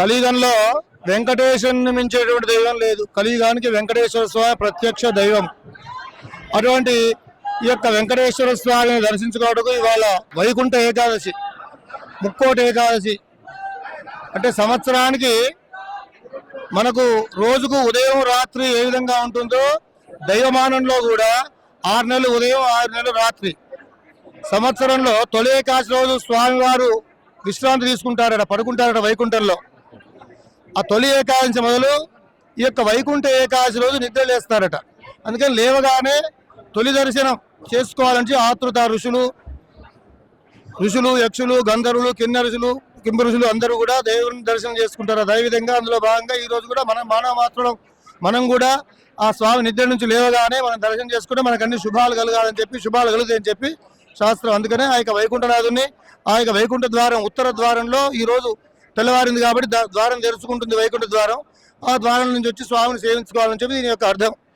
కలియుగంలో వెంకటేశ్వరుని మించేటువంటి దైవం లేదు. కలియుగానికి వెంకటేశ్వర స్వామి ప్రత్యక్ష దైవం. అటువంటి ఈ యొక్క వెంకటేశ్వర స్వామిని దర్శించుకోవడానికి ఇవాళ వైకుంఠ ఏకాదశి ముక్కోటి ఏకాదశి. అంటే సంవత్సరానికి మనకు రోజుకు ఉదయం రాత్రి ఏ విధంగా ఉంటుందో దైవమానంలో కూడా ఆరు నెలలు ఉదయం ఆరు నెలలు రాత్రి. సంవత్సరంలో తొలి ఏకాశి రోజు స్వామివారు విశ్రాంతి తీసుకుంటారట పడుకుంటారట వైకుంఠంలో. ఆ తొలి ఏకాదశి మొదలు ఈ యొక్క వైకుంఠ ఏకాదశి రోజు నిద్ర లేస్తారట. అందుకని లేవగానే తొలి దర్శనం చేసుకోవాలంటే ఆతృత ఋషులు ఋషులు యక్షులు గంధర్వులు కిన్నరుషులు కింబరుషులు అందరూ కూడా దేవుని దర్శనం చేసుకుంటారు. అదేవిధంగా అందులో భాగంగా ఈరోజు కూడా మనం మానవ మాత్రం మనం కూడా ఆ స్వామి నిద్ర నుంచి లేవగానే మనం దర్శనం చేసుకుంటే మనకు అన్ని శుభాలు కలగాలని చెప్పి శుభాలు కలుగుతాయని చెప్పి శాస్త్రం. అందుకనే ఆ యొక్క వైకుంఠనాథుని ఆ యొక్క వైకుంఠ ద్వారం ఉత్తర ద్వారంలో ఈ రోజు తెల్లవారింది కాబట్టి ద్వారం తెరుచుకుంటుంది వైకుంఠ ద్వారం. ఆ ద్వారం నుంచి వచ్చి స్వామిని సేవించుకోవాలని చెప్పి దీని యొక్క అర్థం.